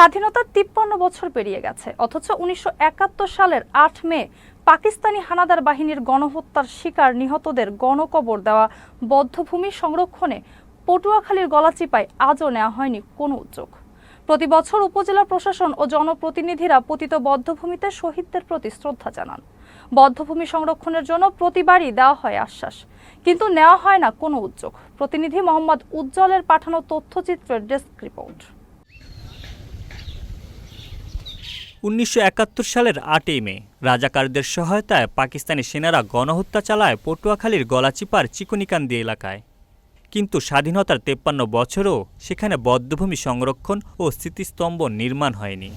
স্বাধীনতার তিপ্পান্ন বছর পেরিয়ে গেছে, অথচ উনিশশো একাত্তর সালের আট মে পাকিস্তানি হানাদার বাহিনীর গণহত্যার শিকার নিহতদের গণকবর দেওয়া বদ্ধভূমি সংরক্ষণে পটুয়াখালীর গলাচিপায় আজও নেওয়া হয়নি কোনো উদ্যোগ। প্রতি বছর উপজেলা প্রশাসন ও জনপ্রতিনিধিরা পতিত বদ্ধভূমিতে শহীদদের প্রতি শ্রদ্ধা জানান। বদ্ধভূমি সংরক্ষণের জন্য প্রতিবারই দেওয়া হয় আশ্বাস, কিন্তু নেওয়া হয় না কোনো উদ্যোগ। প্রতিনিধি মোহাম্মদ উজ্জ্বলের পাঠানো তথ্যচিত্রের ডেস্ক রিপোর্ট। উনিশশো একাত্তর সালের আটই মে, রাজাকারদের সহায়তায় পাকিস্তানি সেনারা গণহত্যা চালায় পটুয়াখালীর গলাচিপার চিকনিকান্দি এলাকায়। কিন্তু স্বাধীনতার তেপ্পান্ন বছরও সেখানে বদ্ধভূমি সংরক্ষণ ও স্মৃতিস্তম্ভ নির্মাণ হয়নি।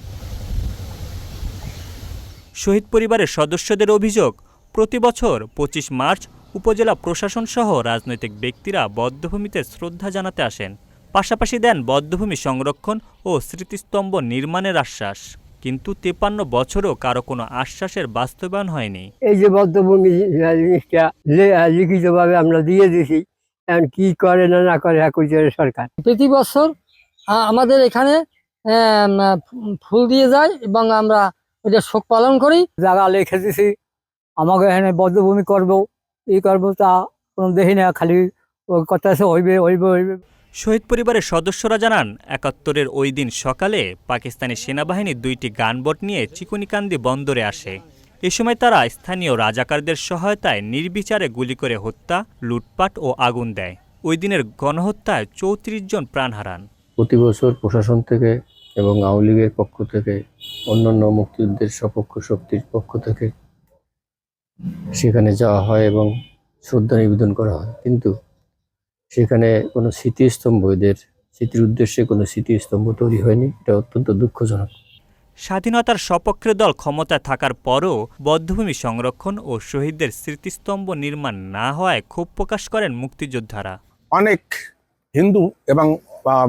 শহীদ পরিবারের সদস্যদের অভিযোগ, প্রতি বছর পঁচিশ মার্চ উপজেলা প্রশাসন সহ রাজনৈতিক ব্যক্তিরা বদ্ধভূমিতে শ্রদ্ধা জানাতে আসেন। পাশাপাশি দেন বদ্ধভূমি সংরক্ষণ ও স্মৃতিস্তম্ভ নির্মাণের আশ্বাস। কিন্তু তেপান্ন বছরও কারও কোনো আশ্বাসের বাস্তবায়ন হয়নি। এই যে বদ্ধভূমি জিনিসটা লে- লিখিতভাবে আমরা দিয়ে দিছি এখন কি করে না না করে একই সরকার। প্রতি বছর আমাদের এখানে ফুল দিয়ে যায় এবং আমরা এটা শোক পালন করি। জায়গা লিখে দিছি আমাকে এখানে বদ্ধভূমি করব ই করব তা কোনো দেখি না খালি কথা আছে হইবে হইবে হইবে। শহীদ পরিবারের সদস্যরা জানান, একাত্তরের ওই দিন সকালে পাকিস্তানি সেনাবাহিনী দুইটি গানবোট নিয়ে চিকুনিকান্দি বন্দরে আসে। এ সময় তারা স্থানীয় রাজাকারদের সহায়তায় নির্বিচারে গুলি করে হত্যা, লুটপাট ও আগুন দেয়। ওই দিনের গণহত্যায় চৌত্রিশ জন প্রাণ হারান। প্রতি বছর প্রশাসন থেকে এবং আওয়ামী লীগের পক্ষ থেকে, অন্যান্য মুক্তিযুদ্ধের সপক্ষ শক্তির পক্ষ থেকে সেখানে যাওয়া হয় এবং শ্রদ্ধা নিবেদন করা হয়। কিন্তু সেখানে কোনো স্মৃতিস্তম্ভ এদের স্মৃতির উদ্দেশ্যে কোনো স্মৃতিস্তম্ভ তৈরি হয়নি। এটা অত্যন্ত দুঃখজনক। স্বাধীনতার সপক্ষের দল ক্ষমতায় থাকার পরও বদ্ধভূমি সংরক্ষণ ও শহীদদের স্মৃতিস্তম্ভ নির্মাণ না হওয়ায় ক্ষোভ প্রকাশ করেন মুক্তিযোদ্ধারা। অনেক হিন্দু এবং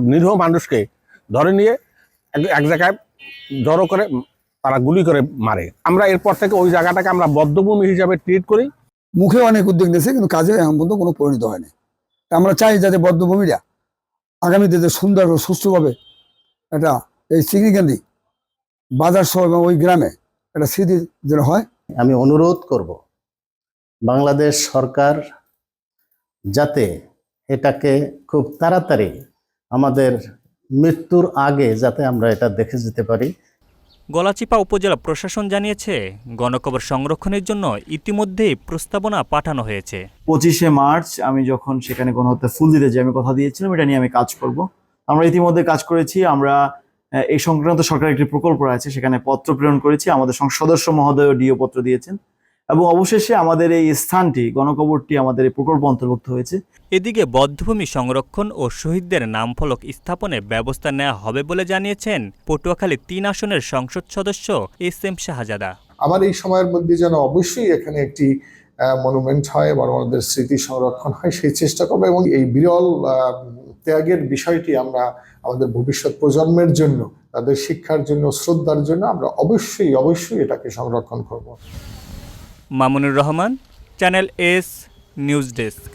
নিরীহ মানুষকে ধরে নিয়ে এক- এক জায়গায় জড়ো করে তারা গুলি করে মারে। আমরা এরপর থেকে ওই জায়গাটাকে আমরা বদ্ধভূমি হিসাবে ট্রিট করি। মুখে অনেক উদ্যোগ নিয়েছে কিন্তু কাজে এমন পর্যন্ত কোনো পরিণত হয়নি। আমরা চাই যাতে বদ্ধভূমিরা আগামীতে যে সুন্দর ও সুষ্ঠুভাবে এটা এই চিংড়িকান্দি বাজার সহ এবং ওই গ্রামে একটা স্মৃতি যেন হয়। আমি অনুরোধ করব, বাংলাদেশ সরকার যাতে এটাকে খুব তাড়াতাড়ি আমাদের মৃত্যুর আগে যাতে আমরা এটা দেখে যেতে পারি। গলাচিপা উপজেলা প্রশাসন জানিয়েছে, গণকবর সংরক্ষণের জন্য ইতিমধ্যেই প্রস্তাবনা পাঠানো হয়েছে। পঁচিশে মার্চ আমি যখন সেখানে গণহত্যা ফুল দিতে যে আমি কথা দিয়েছিলাম, এটা নিয়ে আমি কাজ করব। আমরা ইতিমধ্যে কাজ করেছি, আমরা এই সংক্রান্ত সরকার একটি প্রকল্প আছে, সেখানে পত্র প্রেরণ করেছি, আমাদের সদস্য মহোদয় ডিও পত্র দিয়েছেন। এবং অবশেষে আমাদের এই স্থানটি গণকবরটি আমাদের এই প্রকল্প অন্তর্ভুক্ত হয়েছে। এদিকে বদ্ধভূমি সংরক্ষণ ও শহীদদের নামফলক স্থাপনে ব্যবস্থা নেওয়া হবে বলে জানিয়েছেন পটুয়াখালী তিন আসনের সংসদ সদস্য এস এম শাহজাদা। আমার এই সময়ের মধ্যে যেন অবশ্যই এখানে একটি মনুমেন্ট হয় এবং আমাদের স্মৃতি সংরক্ষণ হয় সেই চেষ্টা করব এবং এই বিরল ত্যাগের বিষয়টি আমরা আমাদের ভবিষ্যৎ প্রজন্মের জন্য তাদের শিক্ষার জন্য শ্রদ্ধার জন্য আমরা অবশ্যই অবশ্যই এটাকে সংরক্ষণ করব। Mamunur Rahman channel S news desk.